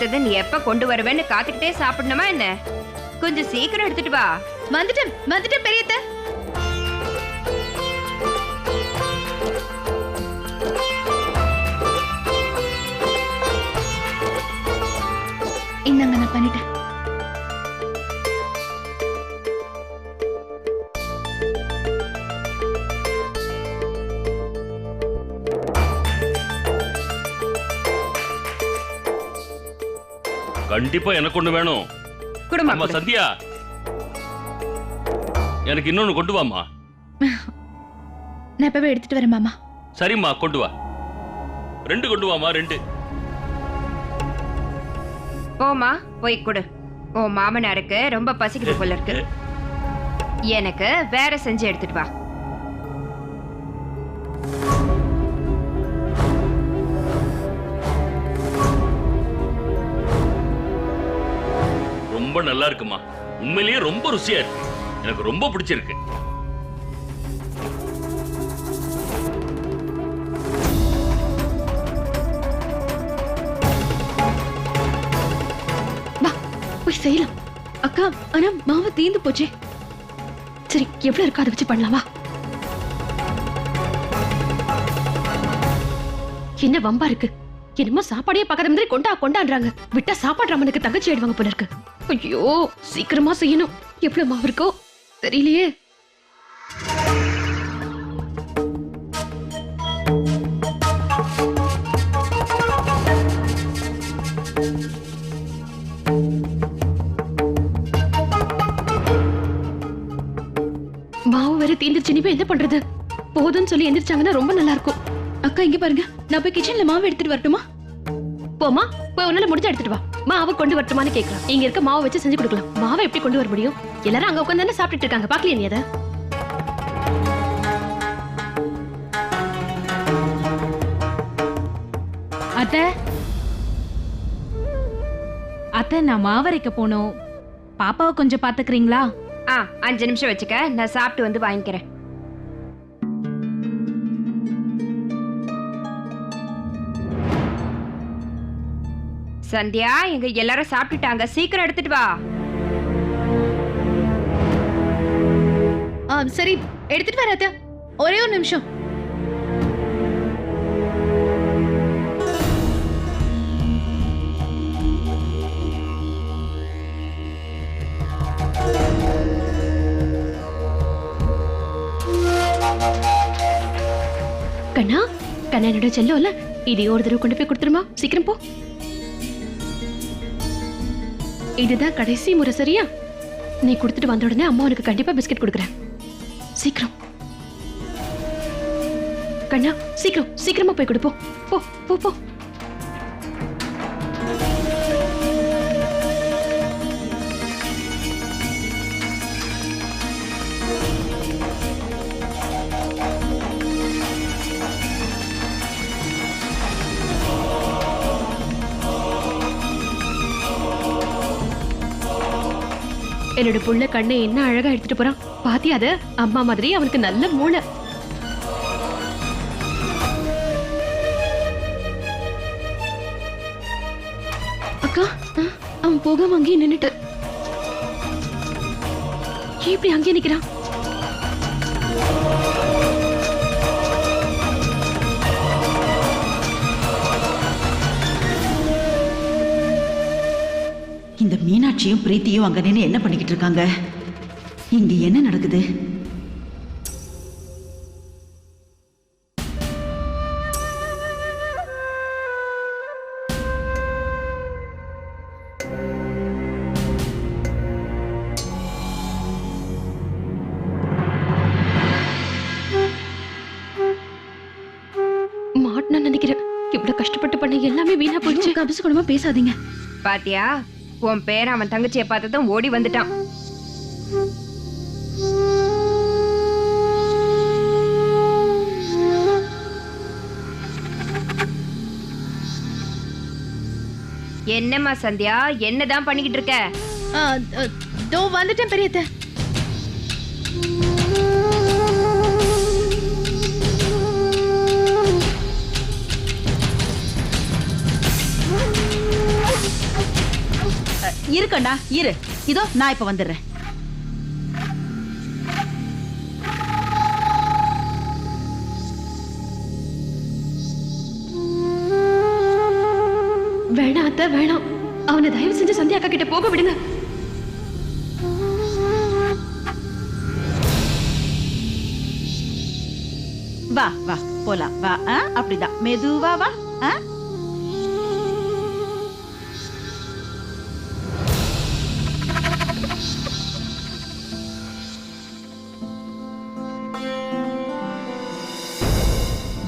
எடுத்தது நீ எப்ப கொண்டு வருவேன்னு காத்துக்கிட்டே சாப்பிடணுமா என்ன? கொஞ்சம் சீக்கிரம் எடுத்துட்டு வா. வந்துட்டேன் வந்துட்டேன் பெரியத்த. இந்தாங்க நான் பண்ணிட்டேன். கண்டிப்பா எனக்கு ஒண்ணு வேணும். குடும்பம் ஆமா சந்தியா எனக்கு இன்னொன்னு கொண்டு வாமா நான் இப்பவே எடுத்துட்டு வரேன் மாமா. சரிம்மா கொண்டு வா. ரெண்டு கொண்டு வாமா ரெண்டு. போமா போய் கொடு. ஓ மாமனாருக்கு ரொம்ப பசிக்குது போல இருக்கு. எனக்கு வேற செஞ்சு எடுத்துட்டு வா. ரொம்ப நல்லா இருக்குமா? உண்மையிலேயே ரொம்ப ருசியா இருக்கு. எனக்கு ரொம்ப பிடிச்சிருக்கு. வா போய் செய்யலாம். அக்கா ஆனா மாவு தீந்து போச்சே. சரி எவ்வளவு இருக்கா அதை வச்சு பண்ணலாமா என்ன வம்பா இருக்கு? என்னமோ சாப்பாடே பக்கத்து மாதிரி கொண்டா கொண்டாடுறாங்க விட்டா சாப்பாடு ராமனுக்கு தங்கச்சி ஆயிடுவாங்க போல இருக்கு. ஐயோ சீக்கிரமா செய்யணும். எவ்வளவு மாவு இருக்கோ? தெரியலையே. மாவு வேற தீந்துருச்சு. இனிமே என்ன பண்றது? போதும்னு சொல்லி எந்திரிச்சாங்கன்னா ரொம்ப நல்லா இருக்கும். அக்கா இங்க பாருங்க. நான் போய் கிச்சன்ல மாவு எடுத்துட்டு வரட்டுமா? போமா போய் உன்னால முடிஞ்சா எடுத்துட்டு வா. மாவை கொண்டு வரட்டுமான்னு கேக்குறான். இங்க இருக்க மாவை வச்சு செஞ்சு கொடுக்கலாம். மாவை எப்படி கொண்டு வர முடியும்? எல்லாரும் அங்க உட்காந்து சாப்பிட்டுட்டு இருக்காங்க. பாக்கலையா நீ அதை? அத்தை. அத்தை நான் மாவரைக்க போனோம். பாப்பாவை கொஞ்சம் பாத்துக்கிறீங்களா ஆ அஞ்சு நிமிஷம் வச்சுக்க. நான் சாப்பிட்டு வந்து வாங்கிக்கிறேன். சந்தியா எங்க எல்லாரும் சாப்பிட்டுட்டாங்க. சீக்கிரம் எடுத்துட்டு வா. ஆ, சரி. எடுத்துட்டு வராத ஒரே ஒரு நிமிஷம். கண்ணா கண்ணா என்னோட செல்லோல இது ஒரு தடவை கொண்டு போய் கொடுத்துருமா? சீக்கிரம் போ. இதுதான் கடைசி முறை சரியா? நீ கொடுத்துட்டு வந்த உடனே அம்மா உனக்கு கண்டிப்பா பிஸ்கட் கொடுக்குறேன். சீக்கிரம். கண்ணா சீக்கிரம் சீக்கிரமா போய் கொடு போ போ போ. என்னோட புள்ள கண்ணை என்ன அழகா எடுத்துட்டு போறான்? பாத்தியா அத? அம்மா மாதிரி அவனுக்கு நல்ல மூளை. அக்கா அவன் போகாம அங்கேயே நின்னுட்டு. இப்படி அங்கேயே நிக்கிறான்? இந்த மீனாட்சியும் பிரீத்தியும் அங்க நின்று என்ன பண்ணிக்கிட்டு இருக்காங்க? இங்க என்ன நடக்குது? மாட்டணும்னு நினைக்கிறேன். இவ்வளவு கஷ்டப்பட்டு பண்ண எல்லாமே வீணா போயிடுச்சு. கபசு குடும்பம் பேசாதீங்க. பாத்தியா? உன் பேர் அவன் தங்கச்சியை பார்த்ததும் ஓடி வந்துட்டான். என்னம்மா சந்தியா? என்னதான் பண்ணிக்கிட்டு இருக்க? தோ வந்துட்டேன் பெரியத்தை. இருக்கண்டா இரு. இதோ நான் இப்ப வந்துடுறேன். வேணாம் அத்தை வேணாம். அவனை தயவு செஞ்சு சந்தியா அக்கா கிட்ட போக விடுங்க. வா வா போலாம். வா அப்படிதான். மெதுவா வா ஆ?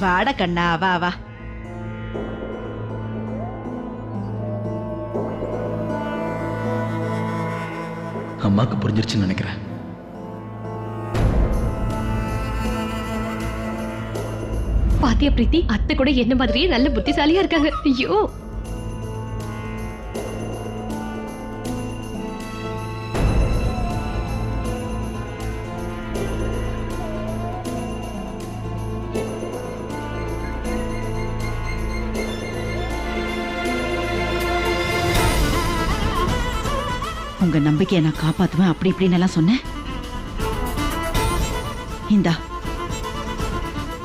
வாட கண்ணா வா வா அம்மாக்கு புரிஞ்சிருச்சுன்னு நினைக்கிறேன் பாத்தியா பிரீத்தி அத்தை கூட என்ன மாதிரியே நல்ல புத்திசாலியா இருக்காங்க ஐயோ உங்க நம்பிக்கையை நான் காப்பாத்துவேன். அப்படி இப்படின்னு எல்லாம் சொன்னேன். இந்தா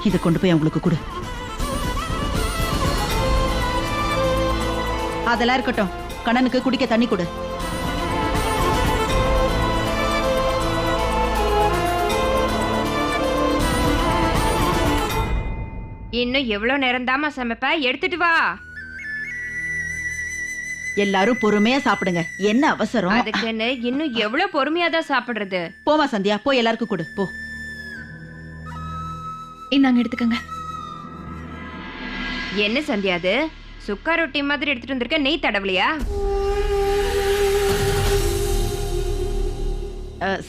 இதை கொண்டு போய் அவங்களுக்கு கொடு. அதெல்லாம் இருக்கட்டும். கண்ணனுக்கு குடிக்க தண்ணி கொடு. இன்னும் எவ்வளவு நேரம் தாமா சமைப்ப? எடுத்துட்டு வா. எல்லாரும் பொறுமையா சாப்பிடுங்க. என்ன அவசரம்? அதுக்குன்னு இன்னும் எவ்வளவு பொறுமையா தான் சாப்பிடுறது? போமா சந்தியா. போய் எல்லாருக்கும் கொடு. போ. இந்தாங்க எடுத்துக்கங்க. என்ன சந்தியா அது? சுக்கா ரொட்டி மாதிரி எடுத்துட்டு வந்திருக்க. நெய் தடவலையா?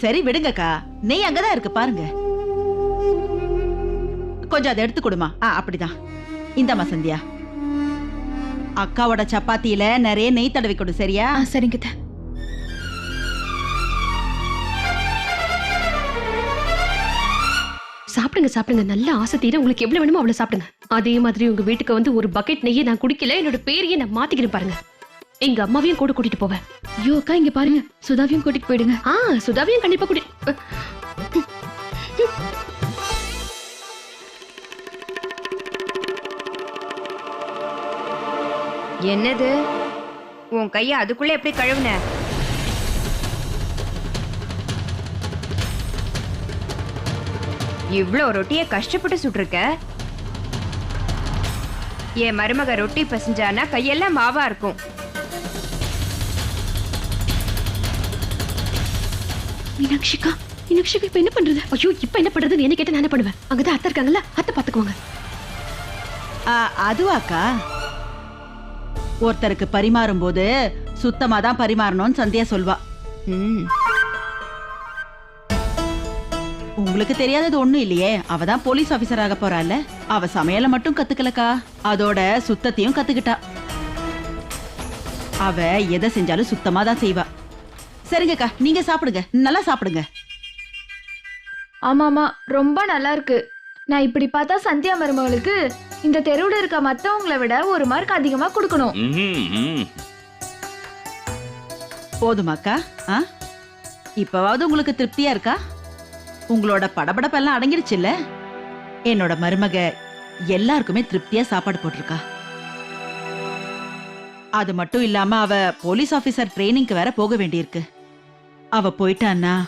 சரி விடுங்கக்கா. நெய் அங்கதான் இருக்கு பாருங்க. கொஞ்சம் அதை எடுத்து கொடுமா ஆ அப்படிதான். இந்தாம்மா சந்தியா. அக்காவோட சப்பாத்தியில நிறைய நெய் தடவி கொடு சரியா? ஆ சரிங்க அத்தை. சாப்பிடுங்க சாப்பிடுங்க. நல்ல ஆசை தீர உங்களுக்கு எவ்வளவு வேணுமோ அவ்வளவு சாப்பிடுங்க. அதே மாதிரி உங்க வீட்டுக்கு வந்து ஒரு பக்கெட் நெய்யை நான் குடிக்கல. என்னோட பேரையே நான் மாத்திக்கிறேன் பாருங்க. எங்க அம்மாவையும் கூட கூட்டிட்டு போவேன். ஐயோ அக்கா இங்க பாருங்க. சுதாவையும் கூட்டிட்டு போயிடுங்க. ஆ சுதாவையும் கண்டிப்பா கூட்டி என்னது? உன் கைய அதுக்குள்ள எப்படி கழுவுன? இவ்ளோ ரொட்டிய கஷ்டப்பட்டு சுட்டிருக்க? என் மருமக ரொட்டி பசஞ்சானா கையெல்லாம் மாவா இருக்கும். மீனாட்சிக்கா மீனாட்சிக்கா இப்ப என்ன பண்றது? ஐயோ இப்ப என்ன பண்றதுன்னு என்ன கேட்டு நான் என்ன பண்ணுவேன்? அங்கதான் அத்தை இருக்காங்கல்ல அத்தை பாத்துக்குவாங்க ஆ, அதுவாக்கா? ஒருத்தருக்கு பரிமாறும் போது சுத்தமா தான் பரிமாறணும்னு சந்தியா சொல்வா. ம். உங்களுக்கு தெரியாதது ஒண்ணும் இல்லையே அவ தான் போலீஸ் ஆபீசர் ஆக போறாள் அவ சமையலை மட்டும் கத்துக்கலக்கா அதோட சுத்தத்தையும் கத்துக்கிட்டா. அவ எதை செஞ்சாலும் சுத்தமா தான் செய்வா. சரிங்கக்கா நீங்க சாப்பிடுங்க நல்லா சாப்பிடுங்க. ஆமாமா ரொம்ப நல்லா இருக்கு. நான் இப்படி பார்த்தா சந்தியா மருமகளுக்கு இந்த தெருவுல இருக்க மத்தவங்கள விட ஒரு மார்க் அதிகமா கொடுக்கணும். ம்ஹும். போதுமாக்கா ஆ? இப்பவாவது உங்களுக்கு திருப்தியா இருக்கா? உங்களோட படபடப்பெல்லாம் அடங்கிடுச்சுல்ல? என்னோட மருமக எல்லாருக்குமே திருப்தியா சாப்பாடு போட்டிருக்கா. அது மட்டும் இல்லாம அவ போலீஸ் ஆபீசர் ட்ரைனிங்க்கு வேற போக வேண்டியிருக்கு. அவ போயிட்டான்னா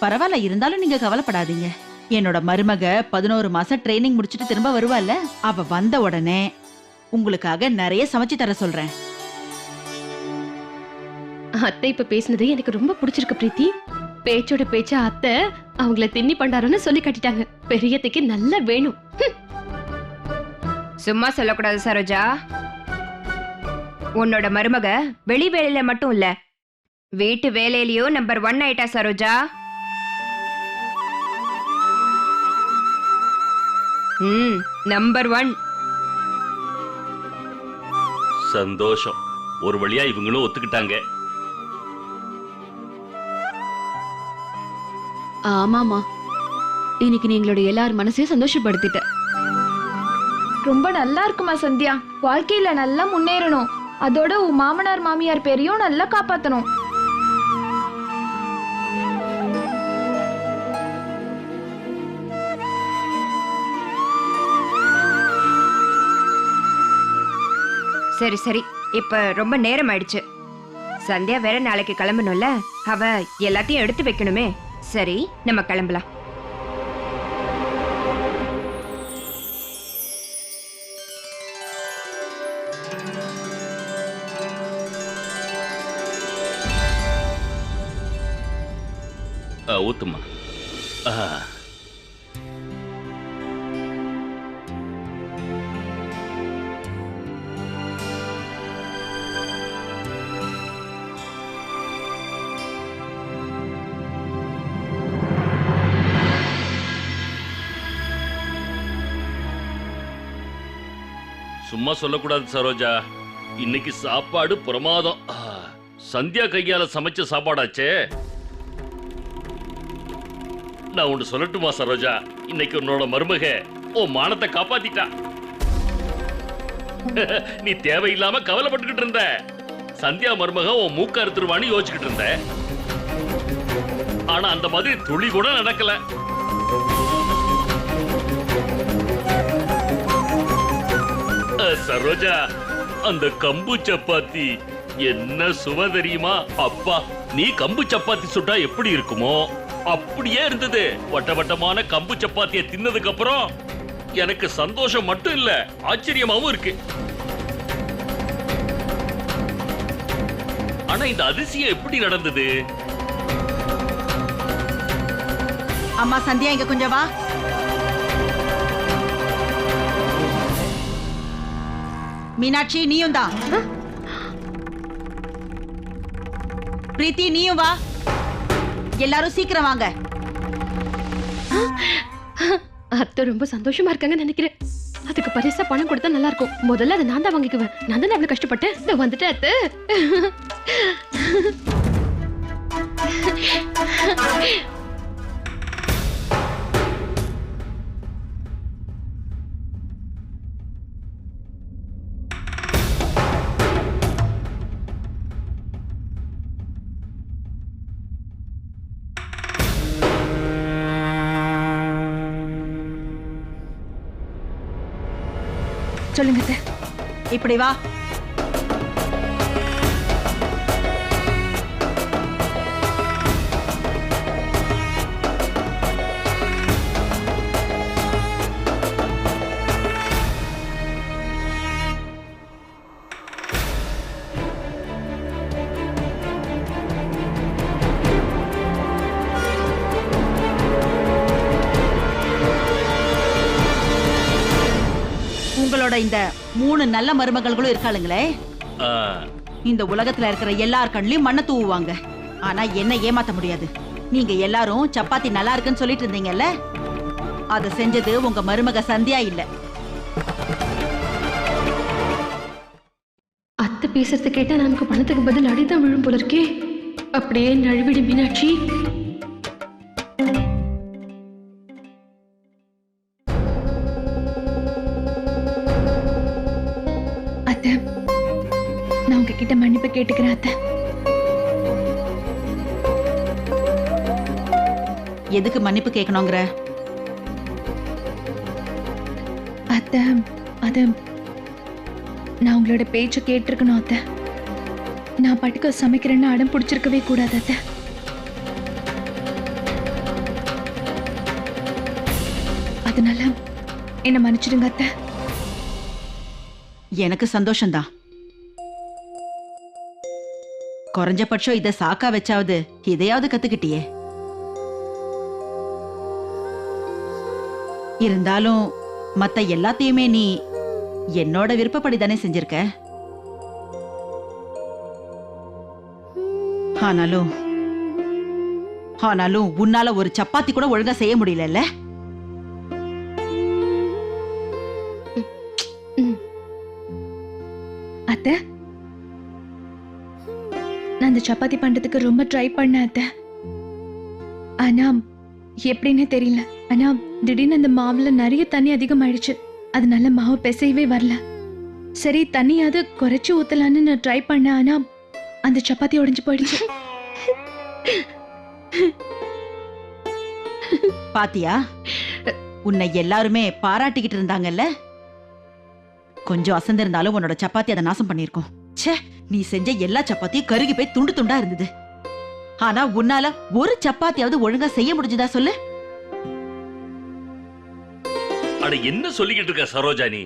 பரவாயில்ல இருந்தாலும் நீங்க கவலைப்படாதீங்க. என்னோட மருமக பதினோரு மாசம் ட்ரைனிங் முடிச்சிட்டு திரும்ப வருவாள்ல? அவ வந்த உடனே உங்களுக்காக நிறைய சமைச்சு தர சொல்றேன். அத்தை இப்ப பேசினது எனக்கு ரொம்ப பிடிச்சிருக்கு பிரீத்தி. பேச்சோட பேச்சா அத்தை அவங்கள தின்னி பண்டாரோன்னு சொல்லி கட்டிட்டாங்க. பெரியத்தைக்கு நல்லா வேணும். சும்மா சொல்லக்கூடாது சரோஜா. உன்னோட மருமக வெளி வேலையில மட்டும் இல்ல. வீட்டு வேலையிலயும் நம்பர் ஒன் ஆயிட்டா சரோஜா. ம் நம்பர் ஒன் சந்தோஷம். ஒரு வழியா இவங்களும் ஒத்துக்கிட்டாங்க. ஆமாமா இன்னைக்கு நீ எங்களோட எல்லார் மனசையும் சந்தோஷப்படுத்திட்ட. ரொம்ப நல்லா இருக்குமா சந்தியா? வாழ்க்கையில நல்லா முன்னேறணும். அதோட உன் மாமனார் மாமியார் பேரையும் நல்லா காப்பாத்தணும். சரி சரி. இப்ப ரொம்ப நேரம் ஆயிடுச்சு சந்தியா வேற நாளைக்கு கிளம்பணும்ல? அவ எல்லாத்தையும் எடுத்து வைக்கணுமே. சரி நம்ம கிளம்பலாம். ஆ, ஊத்துமா சொல்லக்கூடாது சரோஜா. இன்னைக்கு சாப்பாடு பிரமாதம். சந்தியா கையால சமைச்ச சாப்பாடாச்சே. நான் ஒன்று சொல்லட்டுமா சரோஜா? இன்னைக்கு உன்னோட மருமக ஓ மானத்தை காப்பாத்திட்டா. நீ தேவையில்லாம கவலைப்பட்டுக்கிட்டு இருந்த. சந்தியா மருமக உன் மூக்க அறுத்துருவான்னு யோசிச்சுக்கிட்டு இருந்த. ஆனா அந்த மாதிரி துளி கூட நடக்கல. சரோஜா அந்த கம்பு சப்பாத்தி என்ன சுவை தெரியுமா? அப்பா நீ கம்பு சப்பாத்தி சுட்டா எப்படி இருக்குமோ? அப்படியே இருந்தது. வட்ட வட்டமான கம்பு சப்பாத்திய தின்னதுக்கு அப்புறம் எனக்கு சந்தோஷம் மட்டும் இல்ல ஆச்சரியமாவும் இருக்கு. ஆனா இந்த அதிசயம் எப்படி நடந்தது? அம்மா சந்தியா இங்க கொஞ்சம் வா. மீனாட்சி நீயும் தான். பிரீத்தி நீயும் வா. எல்லாரும் சீக்கிரம் வாங்க. அத்தை ரொம்ப சந்தோஷமா இருக்காங்கன்னு நினைக்கிறேன். அதுக்கு பரிசா பணம் கொடுத்தா நல்லா இருக்கும் முதல்ல அதை நான் தான் வாங்கிக்குவேன். நான் தானே அவ்வளவு கஷ்டப்பட்டேன் இதோ வந்துட்டேன் அத்தை. சொல்லுங்க சார். இப்படி வா. உங்களோட இந்த மூணு நல்ல மருமகள்களும் இருக்காளுங்களே. இந்த உலகத்துல இருக்கிற எல்லார் கண்லயும் மண்ணை தூவுவாங்க. ஆனா என்ன ஏமாத்த முடியாது. நீங்க எல்லாரும் சப்பாத்தி நல்லா இருக்குன்னு சொல்லிட்டு இருந்தீங்கல்ல? அத செஞ்சது உங்க மருமக சந்தியா இல்ல. அத்தை பேசுறது கேட்டா நமக்கு பணத்துக்கு பதில் அடிதான் விழும் போல இருக்கே. அப்படியே நழுவிடு மீனாட்சி. எதுக்கு மன்னிப்பு கேட்கணுங்கிற? அத்தை அது நான் உங்களோட பேச்சை கேட்டிருக்கணும் அத்தை. நான் பாட்டுக்கு சமைக்கிறேன்னு அடம் பிடிச்சிருக்கவே கூடாது அத்தை. அதனால என்ன மன்னிச்சிடுங்க அத்தை. எனக்கு சந்தோஷம்தான். குறைஞ்சபட்சம் இத சாக்கா வச்சாவது இதையாவது கத்துக்கிட்டியே. இருந்தாலும் மத்த எல்லாத்தையுமே நீ என்னோட விருப்பப்படி தானே செஞ்சிருக்க? ஆனாலும் ஆனாலும் உன்னால ஒரு சப்பாத்தி கூட ஒழுங்கா செய்ய முடியலல்ல? அத்தை நான் அந்த சப்பாத்தி பண்றதுக்கு ரொம்ப ட்ரை பண்ணேன் அத்தை. ஆனா எப்படின்னு தெரியல. ஆனா திடீர்னு அந்த மாவுல நிறைய தண்ணி அதிகமாயிடுச்சு. அதனால மாவு பிசையவே வரல. சரி தண்ணியாவது குறைச்சு ஊத்தலான்னு நான் ட்ரை பண்ணேன். ஆனா அந்த சப்பாத்தி உடைஞ்சு போயிடுச்சு. பாத்தியா? உன்னை எல்லாருமே பாராட்டிக்கிட்டு இருந்தாங்கல்ல? கொஞ்சம் அசந்திருந்தாலும் உன்னோட சப்பாத்தி அதை நாசம் பண்ணிருக்கோம் ச்சே நீ செஞ்ச எல்லா சப்பாத்தியும் கருகி போய் துண்டு துண்டா இருந்தது. ஆனா உன்னால ஒரு சப்பாத்தியாவது ஒழுங்கா செய்ய முடிஞ்சதா சொல்லு? அட என்ன சொல்லிக்கிட்டு இருக்க சரோஜா நீ?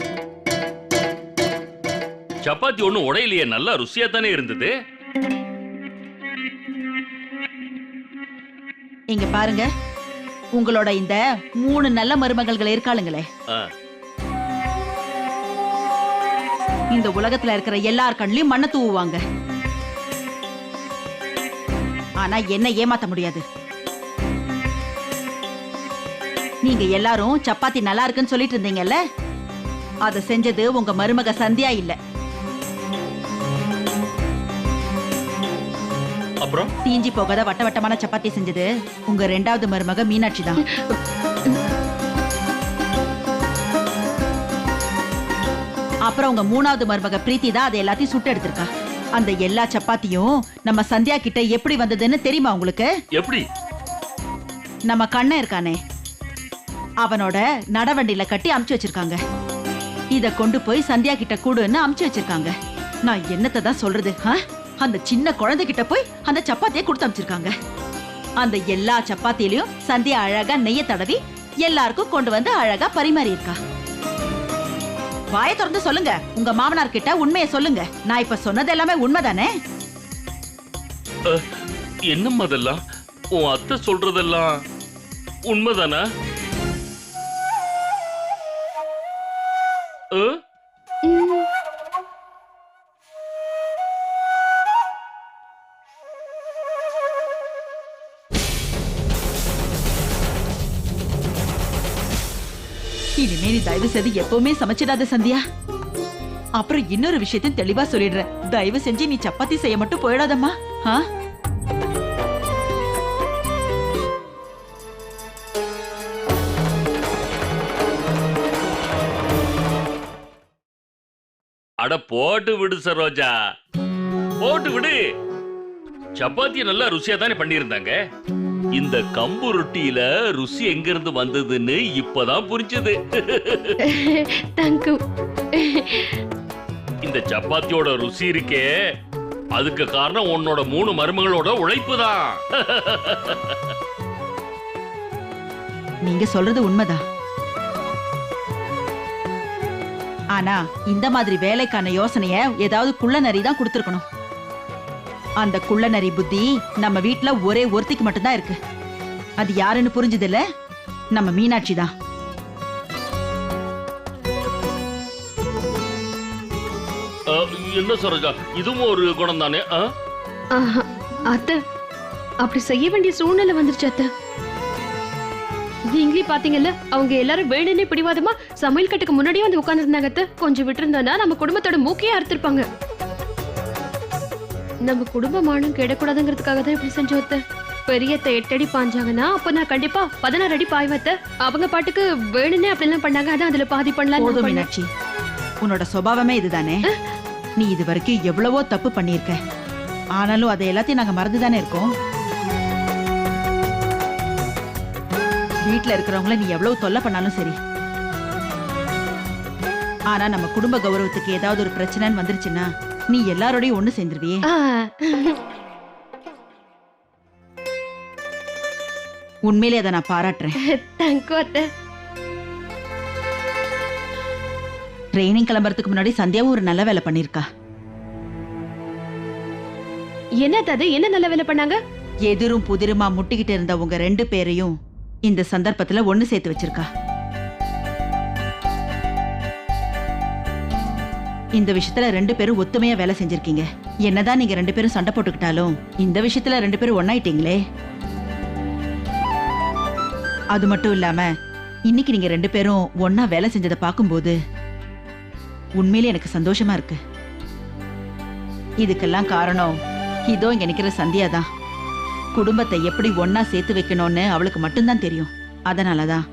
சப்பாத்தி ஒண்ணும் உடையிலையே நல்லா ருசியா தானே இருந்தது? இங்க பாருங்க. உங்களோட இந்த மூணு நல்ல மருமகள்கள் இருக்காளுங்களே. ஆ. இந்த உலகத்துல இருக்கிற எல்லார் கண்லயும் மண்ணை தூவுவாங்க. ஆனா என்ன ஏமாத்த முடியாது. நீங்க எல்லாரும் சப்பாத்தி நல்லா இருக்குன்னு சொல்லிட்டு இருந்தீங்கல்ல? அத செஞ்சது உங்க மருமக சந்தியா இல்ல. அப்புறம்? தீஞ்சி போகாத வட்ட வட்டமான சப்பாத்தி செஞ்சது உங்க ரெண்டாவது மருமக மீனாட்சி தான். அப்புறம் உங்க மூணாவது மருமக பிரீத்தி தான் அதை எல்லாத்தையும் சுட்டு எடுத்திருக்கா. அந்த எல்லா சப்பாத்தியும் நம்ம சந்தியா கிட்ட எப்படி வந்ததுன்னு தெரியுமா உங்களுக்கு? எப்படி? நம்ம கண்ணன் இருக்கானே. அவனோட நடவண்டியில கட்டி அமுச்சு வச்சிருக்காங்க. இத கொண்டு போய் சந்தியா கிட்ட கூடுன்னு அமுச்சு வச்சிருக்காங்க. நான் என்னத்தை தான் சொல்றது அந்த சின்ன குழந்தை கிட்ட போய் அந்த சப்பாத்தியை கொடுத்து அமுச்சிருக்காங்க. அந்த எல்லா சப்பாத்தியிலயும் சந்தியா அழகா நெய்ய தடவி எல்லாருக்கும் கொண்டு வந்து அழகா பரிமாறி இருக்கா. வாய திறந்து சொல்லுங்க. உங்க மாமனார் கிட்ட உண்மையை சொல்லுங்க. நான் இப்ப சொன்னது எல்லாமே உண்மைதானே? என்னம்மா அதெல்லாம்? உன் அத்தை சொல்றதெல்லாம் உண்மைதானா? தயவு செய்து எப்பவுமே சமைச்சிடாத சந்தியா. அப்புறம் இன்னொரு விஷயத்தையும் தெளிவா சொல்லிடுறேன். தயவு செஞ்சு நீ சப்பாத்தி செய்ய மட்டும் போயிடாதம்மா. ஆ? அட போட்டு விடு சரோஜா. போட்டு விடு. சப்பாத்திய நல்லா ருசியா தானே பண்ணியிருந்தாங்க. இந்த கம்பு ரொட்டியில ருசி எங்க இருந்து வந்ததுன்னு இப்பதான் புரிஞ்சது. தேங்க்யூ இந்த சப்பாத்தியோட ருசி இருக்கே. அதுக்கு காரணம் உன்னோட மூணு மருமகளோட உழைப்பு தான் நீங்க சொல்றது உண்மைதான். ஆனா இந்த மாதிரி வேலைக்கான யோசனைய ஏதாவது குள்ள நரி தான் கொடுத்துருக்கணும். அந்த குள்ள நரி புத்தி நம்ம வீட்ல ஒரே ஒருத்திக்கு மட்டும்தான் இருக்கு. அது யாருன்னு புரிஞ்சதில்ல? நம்ம மீனாட்சி தான். என்ன சரோஜா? இதுவும் ஒரு குணம் தானே ஆஹா, அத்தை அப்படி செய்ய வேண்டிய சூழ்நிலை வந்துருச்சு அத்தை. நீங்களே பாத்தீங்கல்ல அவங்க எல்லாரும் வேணும்னே பிடிவாதமா சமையல் கட்டுக்கு முன்னாடியே வந்து உட்கார்ந்துருந்தாங்க அத்தை. கொஞ்சம் விட்டுருந்தோம்னா நம்ம குடும்பத்தோட மூக்கையே அறுத்திருப்பாங்க. நம்ம குடும்பமானம் கெடக்கூடாதுங்கிறதுக்காக தான் இப்படி செஞ்சோம் அத்தை. பெரியத்தை எட்டடி பாஞ்சாங்கன்னா அப்ப நான் கண்டிப்பா பதினாறு அடி பாய்வத்த அவங்க பாட்டுக்கு வேணும்னே அப்படிலாம் பண்ணாங்க அதான் அதுல பாதி பண்ணலாம் மீனாட்சி. உன்னோட சுபாவமே இதுதானே? நீ இது வரைக்கும் எவ்வளவோ தப்பு பண்ணியிருக்க. ஆனாலும் அதை எல்லாத்தையும் நாங்க மறந்துதானே இருக்கோம்? வீட்ல இருக்கிறவங்கள நீ எவ்வளவு தொல்லை பண்ணாலும் சரி. ஆனா நம்ம குடும்ப கௌரவத்துக்கு ஏதாவது ஒரு பிரச்சனைன்னு வந்துருச்சுன்னா நீ எல்லாரோடையும் ஒண்ணு சேர்ந்துருவியே. உண்மையிலே அதை நான் பாராட்டுறேன். ட்ரைனிங் கிளம்புறதுக்கு முன்னாடி சந்தியாவும் ஒரு நல்ல வேலை பண்ணிருக்கா. என்னது என்ன நல்ல வேலை பண்ணாங்க? எதிரும் புதிருமா முட்டிக்கிட்டு இருந்த உங்க ரெண்டு பேரையும் இந்த சந்தர்ப்பத்துல ஒண்ணு சேர்த்து வச்சிருக்கா. இந்த விஷயத்துல ரெண்டு பேரும் ஒத்துமையா வேலை செஞ்சிருக்கீங்க. என்னதான் நீங்க ரெண்டு பேரும் சண்டை போட்டுக்கிட்டாலும் இந்த விஷயத்துல ரெண்டு பேரும் ஒன்னாயிட்டீங்களே அது மட்டும் இல்லாம இன்னைக்கு நீங்க ரெண்டு பேரும் ஒன்னா வேலை செஞ்சதை பார்க்கும்போது உண்மையிலே எனக்கு சந்தோஷமா இருக்கு. இதுக்கெல்லாம் காரணம் இதோ இங்க நிக்கிற சந்தியா தான். குடும்பத்தை எப்படி ஒன்னா சேர்த்து வைக்கணும்னு அவளுக்கு மட்டும்தான் தெரியும். அதனாலதான்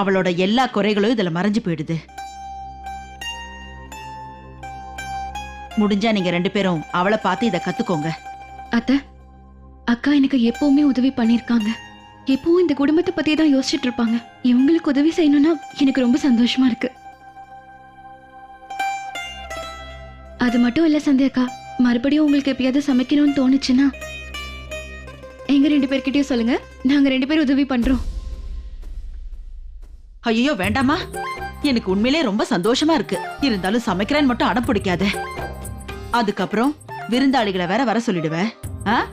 அவளோட எல்லா குறைகளும் இதுல மறைஞ்சு போயிடுது. முடிஞ்சா நீங்க ரெண்டு பேரும் அவளை பார்த்து இத கத்துக்கோங்க. அத்தை அக்கா எனக்கு எப்பவுமே உதவி பண்ணிருக்காங்க எப்பவும் இந்த குடும்பத்தை பத்தி தான் யோசிச்சுட்டு இருப்பாங்க. இவங்களுக்கு உதவி செய்யணும்னா எனக்கு ரொம்ப சந்தோஷமா இருக்கு. அது மட்டும் இல்ல சந்தியாக்கா மறுபடியும் உங்களுக்கு எப்பயாவது சமைக்கணும்னு தோணுச்சுன்னா எங்க ரெண்டு பேர்கிட்டயும் சொல்லுங்க. நாங்க ரெண்டு பேரும் உதவி பண்றோம். ஐயோ வேண்டாமா எனக்கு உண்மையிலே ரொம்ப சந்தோஷமா இருக்கு. இருந்தாலும் சமைக்கிறேன்னு மட்டும் அடம் பிடிக்காத. அதுக்கப்புறம் விருந்தாளிகளை வேற வர சொல்லிடுவேன்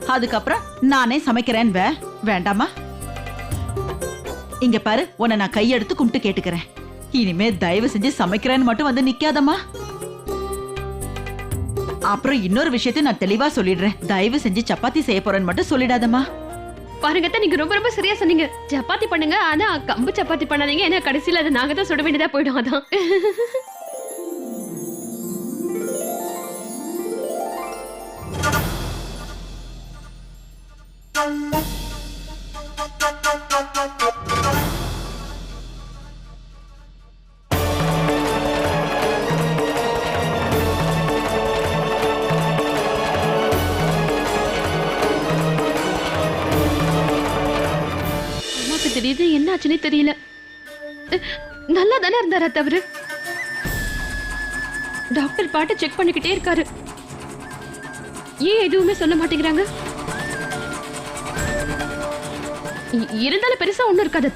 அதுக்கப்புறம் நானே சமைக்கிறேன் வே. வேண்டாமா? இங்க பாரு உன்னை நான் கையெடுத்து கும்பிட்டு கேட்டுக்கிறேன். இனிமே தயவு செஞ்சு சமைக்கிறேன்னு மட்டும் வந்து நிக்காதம்மா. அப்புறம் இன்னொரு விஷயத்தையும் நான் தெளிவா சொல்லிடுறேன். தயவு செஞ்சு சப்பாத்தி செய்ய போறேன்னு மட்டும் சொல்லிடாதம்மா. பாருங்க நீங்க ரொம்ப ரொம்ப சரியா சொன்னீங்க. சப்பாத்தி பண்ணுங்க ஆனா கம்பு சப்பாத்தி பண்ணாதீங்க. ஏன்னா கடைசியில அதை நாங்க தான் சுட வேண்டியதா போயிடும் அதான். அம்மாக்கு தெரியுது என்ன ஆச்சுன்னே தெரியல. நல்லா தானே இருந்தாரா தவிர டாக்டர் பாட்டு செக் பண்ணிக்கிட்டே இருக்காரு. ஏன் எதுவுமே சொல்ல மாட்டேங்கிறாங்க? இருந்தாலும் பெருசா ஒண்ணும் இருக்காது